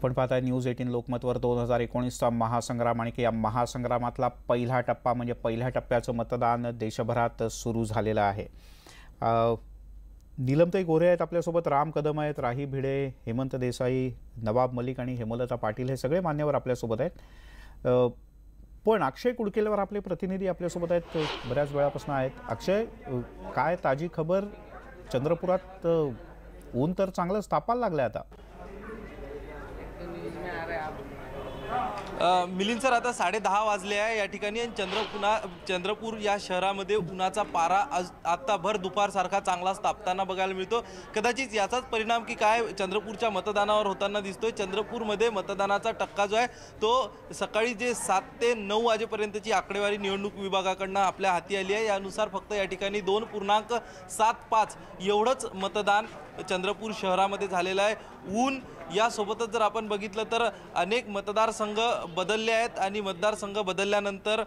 आपण पाहताय news eighteen लोकमतवर दोन हजार एकोणीसचा महासंग्राम आणि की या महासंग्रामातला पहिला टप्पा म्हणजे पहिल्या टप्प्याचं मतदान देशभरात सुरू झालेलं आहे. निलमताई नीलमताई गोरे आहेत आपल्यासोबत राम कदम आहेत राही भिडे हेमंत देसाई नवाब मलिक आणि हेमलता पाटील हे सगळे मान्यवर आपल्यासोबत आहेत. पण अक्षय कुडकेलवर आपले प्रतिनिधी आपल्यासोबत आहेत बऱ्याच वेळापासून आहेत. अक्षय काय ताजी खबर? चंद्रपुरात ऊन तर चांगलंच तापायला लागलं आता. मिलिंद सर आता साडे दहा वाजले आहे या ठिकाणी आणि चंद्रपुना चंद्रपूर या शहरामध्ये उन्हाचा पारा आज आत्ता भर दुपारसारखा चांगलाच तापताना बघायला मिळतो. कदाचित याचाच परिणाम की काय चंद्रपूरच्या मतदानावर होताना दिसतोय. चंद्रपूरमध्ये मतदानाचा टक्का जो आहे तो सकाळी जे सात ते नऊ वाजेपर्यंतची आकडेवारी निवडणूक विभागाकडनं आपल्या हाती आली आहे. यानुसार फक्त या ठिकाणी दोन पूर्णांक सात पाच एवढंच मतदान चंद्रपूर शहरामध्ये झालेला आहे. ऊन यासोबतच जर आपण बघितलं तर अनेक मतदारसंघ बदलले आहेत आणि मतदारसंघ बदलल्यानंतर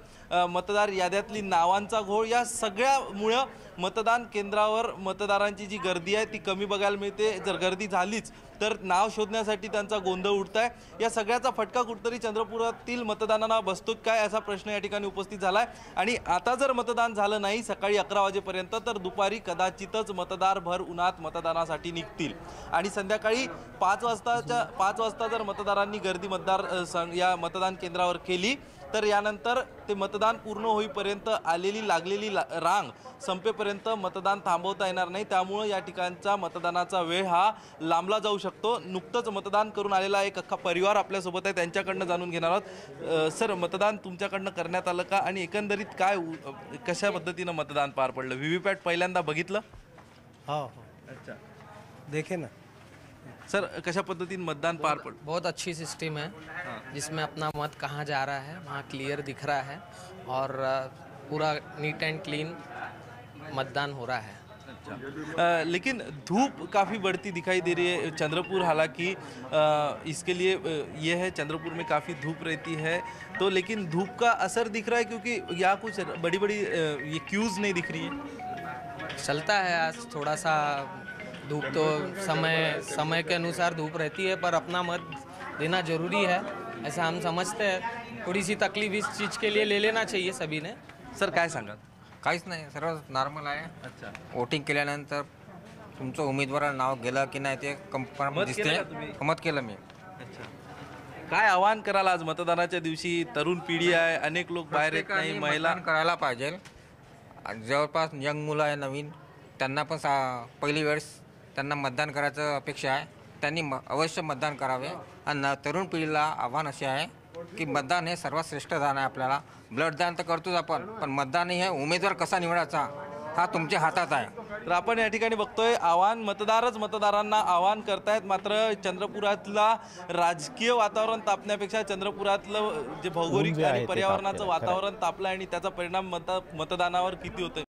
मतदार याद्यातली नावांचा घोळ या सगळ्यामुळं मतदान केंद्रावर मतदारांची जी गर्दी आहे ती कमी बघायला मिळते. जर गर्दी झालीच तर नाव शोधण्यासाठी त्यांचा गोंधळ उडत आहे या सगळ्याचा फटका कुठतरी चंद्रपुरातील मतदानांना बसतो काय असा प्रश्न या ठिकाणी उपस्थित झाला आहे आणि आता जर मतदान झालं नाही सकाळी अकरा वाजेपर्यंत तर दुपारी कदाचितच मतदार भर उन्हात मतदानासाठी निघतील. आणि संध्याकाळी पाच वाजताच्या पाच वाजता जर मतदारांनी गर्दी मतदार या मतदान केंद्रावर केली तर यानंतर ते मतदान पूर्ण होईपर्यंत आलेली लागलेली ला रांग संपेपर्यंत मतदान थांबवता येणार नाही. त्यामुळं या ठिकाणचा मतदानाचा वेळ हा लांबला जाऊ शकतो. नुकतंच मतदान करून आलेला एक अख्खा परिवार आपल्यासोबत आहे. त्यांच्याकडनं जाणून घेणार आहोत. सर मतदान तुमच्याकडनं करण्यात आलं का? आणि एकंदरीत काय कशा पद्धतीनं मतदान पार पडलं? व्ही व्ही पॅट पहिल्यांदा बघितलं? हाँ हाँ. अच्छा. देखे ना. सर कशा पद्धतीनं मतदान पार पड बहुत अच्छी सिस्टम है. जिसमें अपना मत कहाँ जा रहा है वहाँ क्लियर दिख रहा है और पूरा नीट एंड क्लीन मतदान हो रहा है। अ, लेकिन धूप काफ़ी बढ़ती दिखाई दे रही है चंद्रपुर हालाँकि इसके लिए अ, ये है चंद्रपुर में काफ़ी धूप रहती है। तो लेकिन धूप का असर दिख रहा है क्योंकि यहाँ कुछ बड़ी बड़ी ये क्यूज़ नहीं दिख रही है? चलता है आज थोड़ा सा धूप तो समय समय के अनुसार धूप रहती है पर अपना मत देना ज़रूरी है। ऐसा हम समझते हैं। थोड़ी सी तकलीफ इस चीज़ के लिए ले लेना चाहिए सभी ने। सर काय सांगा काहीच नाही सर्व नॉर्मल आहे. अच्छा. वोटिंग केल्यानंतर तुमचं उमेदवार नाव गेलं की नाही ते कन्फर्म मत दिसते का तुम्ही? मत केलं मी. अच्छा. काय आवाहन कराल आज मतदानाच्या दिवशी? तरुण पिढी आहे अनेक लोक बाहेर येत नाही प्रत्येकाने महिला मतदान करायला पाहिजे. आणि जवळपास यंग मुलं आहे नवीन. त्यांना पण सा पहिली वेळेस त्यांना मतदान करायचं अपेक्षा आहे. त्यांनी म अवश्य मतदान करावे. आणि तरुण पिढीला आव्हान असे आहे की मतदान हे सर्वात श्रेष्ठ दान आहे आपल्याला. ब्लड दान तर करतोच आपण पण मतदान हे उमेदवार कसा निवडायचा हा तुमच्या हातात आहे. तर आपण या ठिकाणी बघतोय आव्हान मतदारच मतदारांना आव्हान करतायत. मात्र चंद्रपुरातला राजकीय वातावरण तापण्यापेक्षा चंद्रपुरातलं जे भौगोलिक आणि पर्यावरणाचं. वातावरण तापलं आणि त्याचा परिणाम मत मतदानावर किती होतोय?